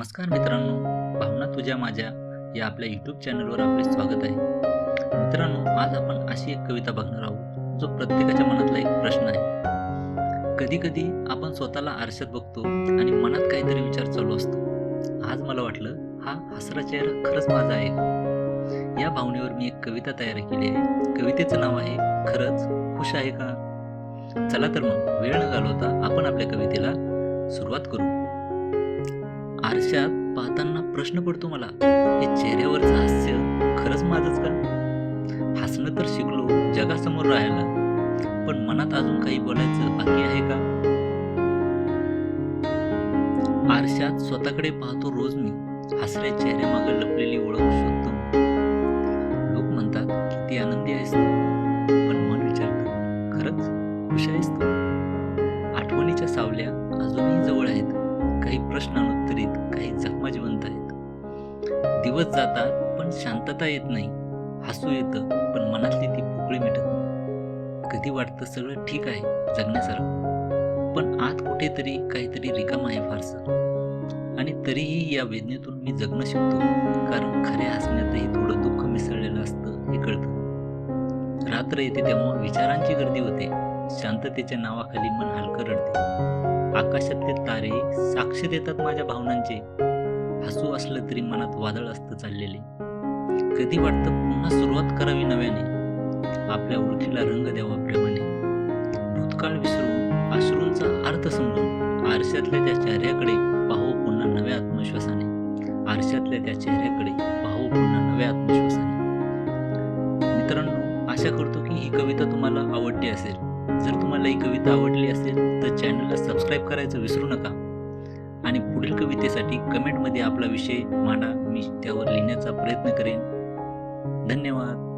नमस्कार मित्रांनो भावना तुझ्या माझ्या या आपल्या यूट्यूब चॅनलवर आपले स्वागत आहे. मित्रांनो आज आपण अशी एक कविता बघणार आहोत जो प्रत्येकाच्या मनातला एक प्रश्न आहे. कधी कधी आपण स्वतःला आरशात बघतो आणि मनात काहीतरी विचार चालू असतो. आज मला वाटलं हा हसरा चेहरा खरंच माझा आहे का? या भावनेवर मी एक कविता तयार केली आहे. कवितेचं नाव आहे खरंच खुश आहे का? चला तर मग वेळ न घालवता आपण आपल्या कवितेला सुरुवात करू. आरशात पाहताना प्रश्न पडतो मला हे चेहऱ्यावरचं हास्य खरंच माझंच का? हसणं तर शिकलो जगासमोर राहायला पण मनात अजून काही बोलायचं बाकी आहे का? आरशात स्वतःकडे पाहतो रोज मी हसऱ्या चेहऱ्यामागे लपलेली ओळख शोधतो. लोक म्हणतात किती आनंदी आहेस तू. पण मन विचारतं खरंच? खुश आहेस तू? आठवणीच्या सावल्या अजूनही जवळ आहेत. काही प्रश्न दिवस जातात पण शांतता येत नाही. हसू येतं पण मनातली ती पोकळी मिटत नाही. कधी वाटतं सगळं ठीक आहे जगण्यासारखं? पण आत कुठेतरी काहीतरी रिकाम आहे फारसं. आणि तरीही या वेदनेतून मी जगणं शिकतो कारण खऱ्या हसण्यातही थोडं दुःख मिसळलेलं असतं हे कळतं. रात्र येते तेव्हा विचारांची गर्दी होते. शांततेच्या नावाखाली मन हलकं रडते. आकाशातले तारे साक्ष देतात माझ्या भावनांचे. हसू असलं तरी मनात वादळ असतं चाललेले. कधी वाटतं पुन्हा सुरुवात करावी नव्याने? आपल्या ओळखीला रंग द्यावा प्रेमाने. भूतकाळ विसरून अश्रूंचा अर्थ समजून आरशातल्या त्या चेहऱ्याकडे पाहू पुन्हा नव्या आत्मविश्वासाने. आरशातल्या त्या चेहऱ्याकडे पाहू पुन्हा नव्या आत्मविश्वासाने. मित्रांनो आशा करतो की ही कविता तुम्हाला आवडली असेल. जर तुम्हाला ही कविता आवडली असेल तर चॅनलला सबस्क्राईब करायचं विसरू नका. आणि पुढील कवितेसाठी कमेंटमध्ये आपला विषय मांडा. मी त्यावर लिहिण्याचा प्रयत्न करेन. धन्यवाद.